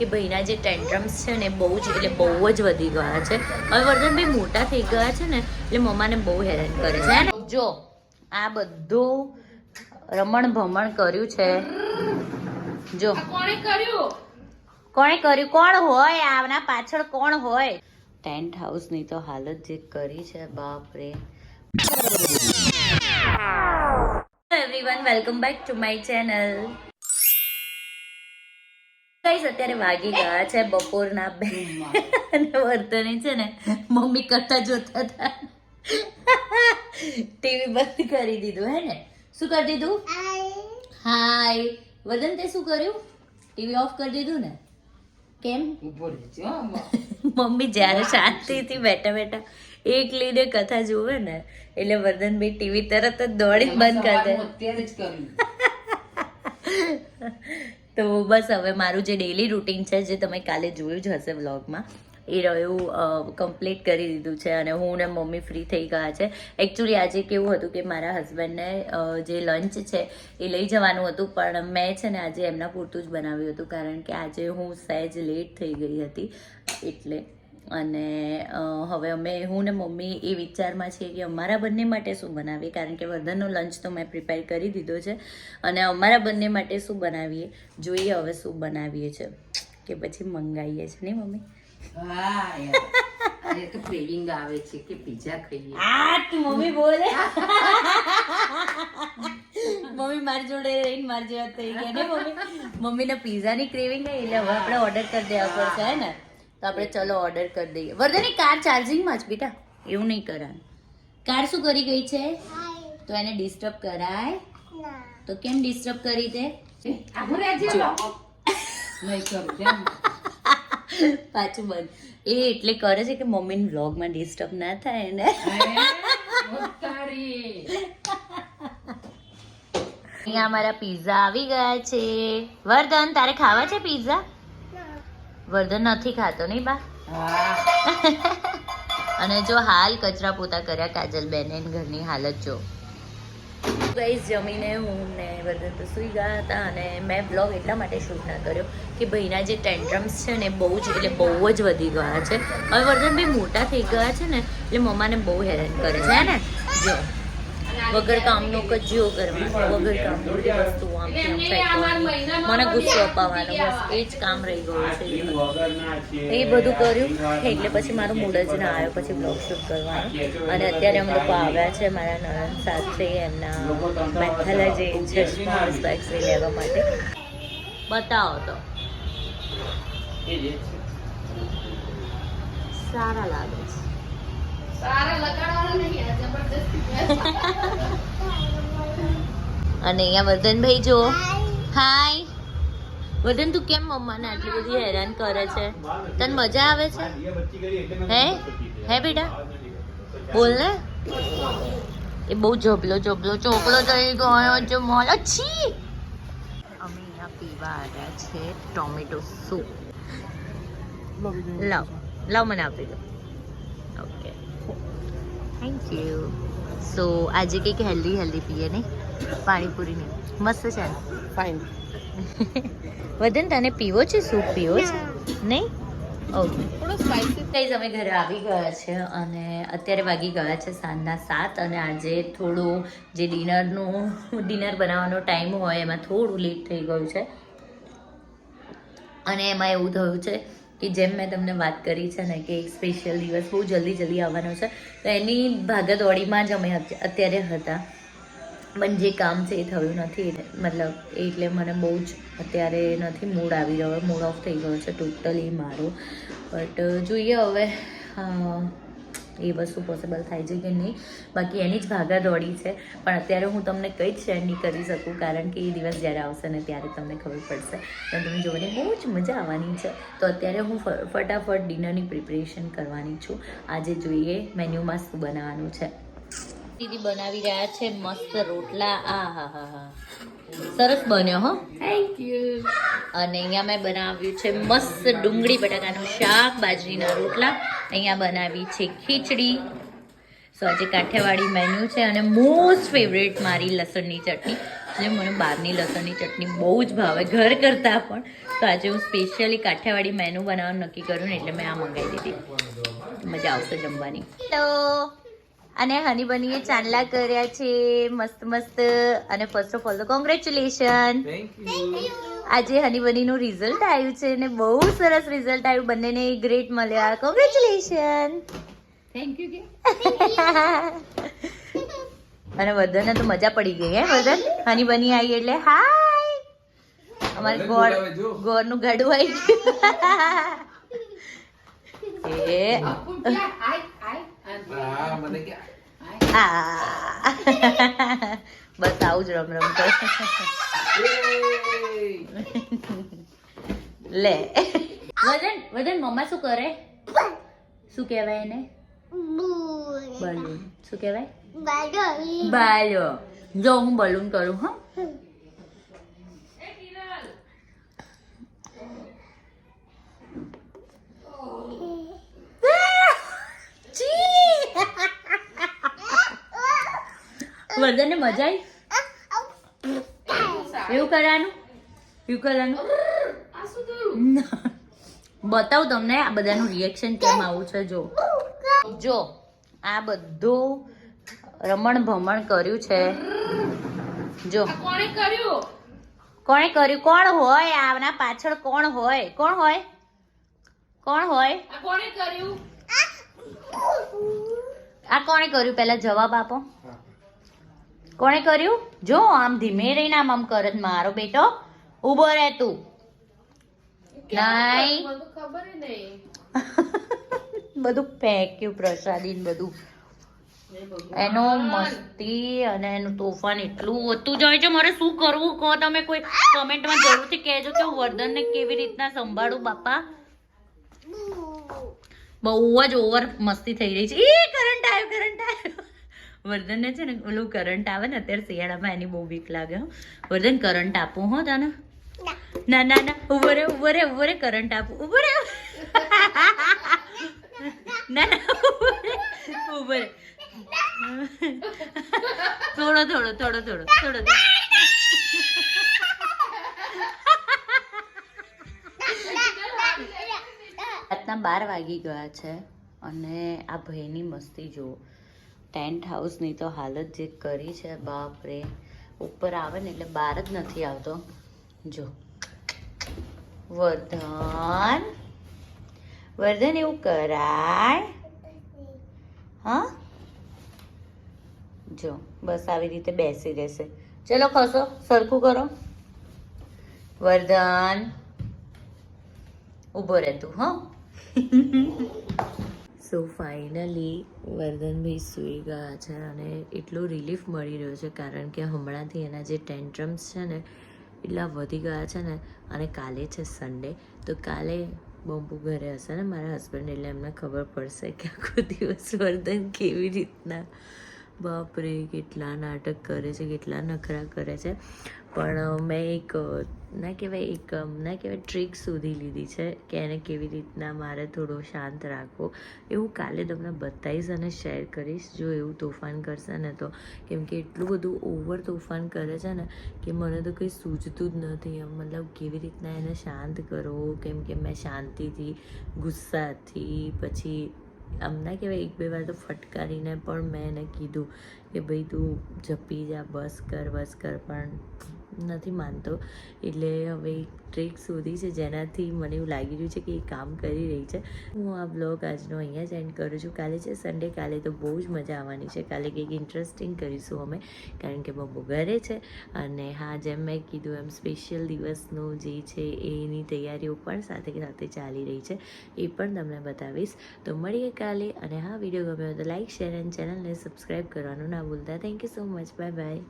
કે ભાઈના જે ટેન્ટ્રમ્સ છે ને બહુ જ એટલે બહુ જ વધી ગયા છે. હવે વર્ધનભાઈ મોટા થઈ ગયા છે ને એટલે મમ્માને બહુ હેરાન કરે છે. ને? જો આ બધું રમણ ભમણ કર્યું છે. જો. કોણે કર્યું? કોણે કર્યું? કોણ હોય? આના પાછળ કોણ હોય? ટેન્ટ હાઉસની તો હાલત જે કરી છે બાપ રે everyone welcome back to my channel guys અત્યારે વાગી ગયા છે બપોરના બે. અને વર્તને છે ને મમ્મી કરતા જોતા હતા. ટીવી બંધ કરી દીધું હે ને? શું કરી દીધું? હાય. વદન તે શું કર્યું? ટીવી ઓફ કરી દીધું ને? કેમ? મમ્મી જ્યારે શાંતિથી બેઠા બેઠા એકલીને કથા જુએ ને એટલે વર્ધનભાઈ ટીવી તરત જ દોડી બંધ કરી દે. અત્યારે જ કર્યું. તો બસ હવે મારું જે ડેલી રૂટીન છે, જે તમે કાલે જોયું જ હશે વ્લોગમાં એ રહ્યું કમ્પ્લીટ કરી દીધું છે અને હું ને મમ્મી ફ્રી થઈ ગયા છે. એકચ્યુઅલી આજે કેવું હતું કે મારા હસબન્ડને જે લંચ છે એ લઈ જવાનું હતું, પણ મેં છે ને આજે એમના પૂરતું જ બનાવ્યું હતું, કારણ કે આજે હું સહેજ લેટ થઈ ગઈ હતી, એટલે અને હવે અમે હું ને મમ્મી એ વિચારમાં છીએ કે અમારા બંને માટે શું બનાવીએ? કારણ કે વર્ધનનો લંચ તો મેં પ્રિપેર કરી દીધો છે. અને અમારા બંને માટે શું બનાવીએ? જોઈએ હવે શું બનાવીએ છે. કે પછી મંગાવીએ છે નહીં મમ્મી? હા અરે તો ક્રેવિંગ આવે છે કે પિઝા ખાઈએ? આ મમ્મી બોલે. મમ્મી મારી જોડે રહીને મારી જેવા થઈ ગયા ને મમ્મી? મમ્મીને પિઝાની ક્રેવિંગ આવી એટલે હવે આપણે ઓર્ડર કરી દેવા પડશે હે ને? તો આપણે ચલો ઓર્ડર કરી દઈએ. વર્ધની કાર ચાર્જિંગમાં જ બેટા. એવું નહીં કરાય. કાર શું કરી ગઈ છે? તો એને ડિસ્ટર્બ કરાય. તો કેમ ડિસ્ટર્બ કરી દે? પાછું બંધ. એ એટલે કરે છે કે મમ્મીને વ્લોગમાં ડિસ્ટર્બ ના થાય એને. અહીંયા અમારા પીઝા આવી ગયા છે. વર્ધન તારે ખાવા છે પિઝા વર્ધન નથી ખાતો નહીં બા? હા. અને જો હાલ કચરા પોતા કર્યા કાજલ બેને ઘરની હાલત જો. ગાઈઝ જમીને હું ને વર્ધન તો સૂઈ ગયા હતા અને મેં બ્લોગ એટલા માટે શૂટ ના કર્યો કે ભાઈના જે ટેન્ટ્રમ્સ છે ને બહુ જ એટલે બહુ જ વધી ગયા છે. હવે વર્ધનભાઈ મોટા થઈ ગયા છે ને એટલે મમ્માને બહુ હેરાન કરે છે ને? જો. વગર કામનો કજિયો કરવાનો વગર કામનો બધી વસ્તુ આમ ફેંકવાની મને ગુસ્સો અપાવવાનો બસ. એ જ કામ રહી ગયું છે એ બધું. કર્યું એટલે પછી મારું મૂડ જ ના આવ્યો. પછી બ્લોગ શૂટ કરવાનો. અને અત્યારે અમે લોકો આવ્યા છે મારા નણંદ સાથે એમના મેથલા જે સ્પેક્સ એ લેવા માટે. બતાવો તો. સારા લાગે છે. અને અહીંયા વર્ધનભાઈ જો હાય વર્ધન તું કેમ મમ્માને આટલી બધી હેરાન કરે છે? તને મજા આવે છે? હે? હે બેટા? બોલ ને. એ બહુ જોબલો જોબલો ચોકલો થઈ ગયો છે મોલ. છી. અમે અહીંયા પીવા આવ્યા છે ટોમેટો સૂપ. લાવ લાવ મને આપી દો. થેન્ક યુ સો આજે કંઈક હેલ્ધી હેલ્ધી પીએ પાણીપુરી નહીં મસ્ત છે ને ફાઇન વદન તને પીવો છે સૂપ પીવો છે નહીં ઓકે ગાઈઝ અમે ઘરે આવી ગયા છે અને અત્યારે વાગી ગયા છે સાંજના સાત અને આજે થોડું જે ડિનરનું ડિનર બનાવવાનો ટાઈમ હોય એમાં થોડું લેટ થઈ ગયું છે. અને એમાં એવું થયું છે કે જેમ મેં તમને વાત કરી છે ને કે એક સ્પેશિયલ દિવસ બહુ જલ્દી જલ્દી આવવાનો છે, તો એની ભાગદોડીમાં જ અમે અત્યારે હતા. પણ જે કામ છે એ થયું નથી મતલબ એટલે મને બહુ જ અત્યારે નથી મૂડ આવી રહ્યો મૂડ ઓફ થઈ ગયો છે ટોટલી મારો. બટ જોઈએ હવે એ વસ્તુ પોસિબલ થાય છે કે નહીં. બાકી એની જ ભાગા દોડી છે. પણ અત્યારે હું તમને કંઈ જ શેર નહીં કરી શકું, કારણ કે એ દિવસ જ્યારે આવશે ને ત્યારે તમને ખબર પડશે. પણ તમે જોવાની બહુ જ મજા આવવાની છે. તો અત્યારે હું ફટાફટ ડિનરની પ્રિપરેશન કરવાની છું. આજે જોઈએ મેન્યુમાં શું બનાવવાનું છે. દીદી બનાવી રહ્યા છે મસ્ત રોટલા. આ હા હા હા. સરસ બન્યો હો. થેન્ક યુ અને અહીંયા મેં બનાવ્યું છે મસ્ત ડુંગળી બટાકાનું શાક બાજરીના રોટલા. અહીંયા બનાવી છે ખીચડી. સો આજે કાઠિયાવાડી મેન્યુ છે અને મોસ્ટ ફેવરેટ મારી લસણની ચટણી. જે મને બહારની લસણની ચટણી બહુ જ ભાવે ઘર કરતાં પણ. તો આજે હું સ્પેશિયલી કાઠિયાવાડી મેનુ બનાવવાનું નક્કી કર્યું ને એટલે મેં આ મંગાવી દીધી. મજા આવશે જમવાની. તો અને હની બનીએ ચાંદલા કર્યા છે મસ્ત મસ્ત. અને ફર્સ્ટ ઓફ ઓલ તો કોંગ્રેચ્યુલેશન આજે હની બનીનું રિઝલ્ટ આવ્યું છે ને બહુ સરસ રિઝલ્ટ આવ્યું. બંનેને ગ્રેટ મળ્યા. કોંગ્રેચ્યુલેશન થેન્ક યુ અને વધનને તો મજા પડી ગઈ હે વધન હની બની આવી એટલે હાય અમારે ગોળ ગોળનું ગાડું આવી ગયું એ. હા મને કે બસ આવું જ રમ રમ કર લે. વજન વજન મમ્મા શું કરે? શું કહેવાય એને? બલૂન. શું કહેવાય? બાલો જો હું બલૂન કરું હા? વર્ધનને મજા આવી? એવું કરવાનું? એવું કરવાનું? બતાવું તમને આ બધાનું રિએક્શન કેમ આવું છે, જો. જો, આ બધું રમણ ભમણ કર્યું છે. જો. કોણે કર્યું? કોણે કર્યું કોણ હોય? આના પાછળ કોણ હોય? કોણ હોય? કોણ હોય? કોણે કર્યું? આ કોણે કર્યું? પહેલા જવાબ આપો. કોણે કર્યું? જો આમ ધીમે રહીને આમ આમ કરત મારો બેટો ઊભો રહે તું. નહીં ખબર બધું ફેંક્યું પ્રસાદી બધું. એનો મસ્તી અને એનું તોફાન એટલું વધતું જાય છે. મારે શું કરવું? કહો તમે કોઈ કમેન્ટમાં જરૂરથી કહેજો કે હું વર્ધનને કેવી રીતના સંભાળું બાપા? બહુ જ ઓવર મસ્તી થઈ રહી છે. એ આવ્યો વર્ધનને છે ને ઓલું કરંટ આવે ને અત્યારે શિયાળામાં એની બહુ બીક લાગે હો. વર્ધન કરંટ આપું હો તને? ના ના ના, ઊભો રે ઊભો રે ઊભો રે કરંટ આપું. ઊભો રે ના ના, ઊભો રે થોડો થોડો થોડો થોડો થોડો. રાતના બાર વાગી ગયા છે અને આ ભાઈની મસ્તી જુઓ. ટેન્ટ હાઉસની તો હાલત જે કરી છે બાપ રે ઉપર આવે ને એટલે બહાર જ નથી આવતો. જો. વર્ધન. વર્ધન, એવું કરાય. હા? જો, બસ આવી રીતે બેસી રહેશે. ચલો ખસો, સરખું કરો. વર્ધન. ઊભો રહેતું હા. સો ફાઇનલી વર્ધનભાઈ સૂઈ ગયા છે અને એટલો રિલીફ મળી રહ્યો છે કારણ કે હમણાંથી એના જે ટેન્ટ્રમ્સ છે ને, એટલા વધી ગયા છે ને, અને કાલે છે સન્ડે તો કાલે બમ્પુ ઘરે હશે ને મારા હસબન્ડ એટલે એમને ખબર પડશે કે આખો દિવસ વર્ધન કેવી રીતના. બાપરે, કેટલા નાટક કરે છે, કેટલા નખરા કરે છે. પણ મેં એક ના કહેવાય એક ના કહેવાય ટ્રીક શોધી લીધી છે કે એને કેવી રીતના મારે થોડો શાંત રાખવો. એવું કાલે તમને બતાવીશ અને શેર કરીશ જો એવું તોફાન કરશે ને તો. કેમ કે એટલું બધું ઓવર તોફાન કરે છે ને કે મને તો કંઈ સૂઝતું જ નથી. એમ મતલબ કેવી રીતના એને શાંત કરવો કેમ કે મેં શાંતિથી, ગુસ્સાથી, પછી આમ ના કહેવાય એક બે વાર તો ફટકારીને પણ મેં એને કીધું કે ભાઈ તું જપી જા, બસ કર બસ કર, પણ નથી માનતો. એટલે હવે એક ટ્રીક શોધી છે જેનાથી મને એવું લાગી રહ્યું છે કે એ કામ કરી રહી છે. હું આ બ્લોગ આજનો અહીંયા જ એન્ડ કરું છું. કાલે છે સન્ડે કાલે તો બહુ જ મજા આવવાની છે. કાલે કંઈક ઇન્ટરેસ્ટિંગ કરીશું અમે, કારણ કે બબુ ઘરે છે અને હા, જેમ મેં કીધું એમ સ્પેશિયલ દિવસનું જે છે એની તૈયારીઓ પણ સાથે સાથે ચાલી રહી છે. એ પણ તમને બતાવીશ. તો મળીએ કાલે અને હા વીડિયો ગમ્યો તો લાઇક શેર એન્ડ ચેનલને સબસ્ક્રાઈબ કરવાનું ના ભૂલતા. Thank you so much bye bye